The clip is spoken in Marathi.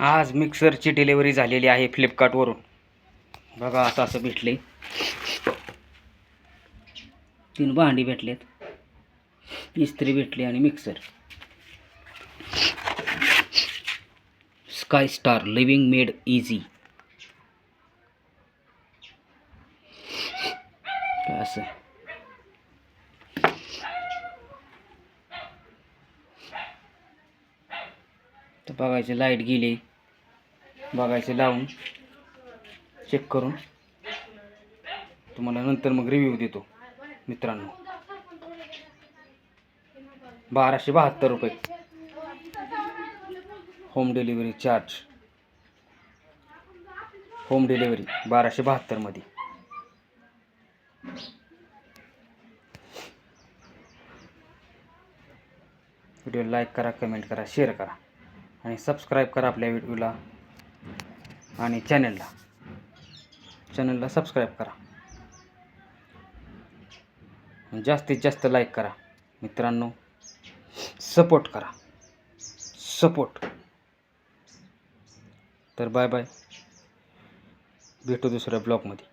आज मिक्सरची डिलिव्हरी झालेली आहे फ्लिपकार्टवरून. बघा असं असं भेटले तीन भांडी भेटलेत. इस्त्री भेटली आणि mixer. Sky star living made easy असं? तर बघायचे लाइट गेली. बघायचे लावून चेक करून. तुम्हाला नंतर मग रिव्ह्यू देतो मित्रांनो. बाराशे बहात्तर रुपये. Home delivery charge home delivery बाराशे बहात्तरमध्ये व्हिडिओ लाईक करा कमेंट करा शेअर करा. आणि सबस्क्राईब करा आपल्या व्हिडिओला आणि चॅनलला. चॅनलला सबस्क्राईब करा. जास्तीत जास्त लाईक करा. मित्रांनो सपोर्ट करा. सपोर्ट तर बाय बाय भेटू दुसऱ्या ब्लॉगमध्ये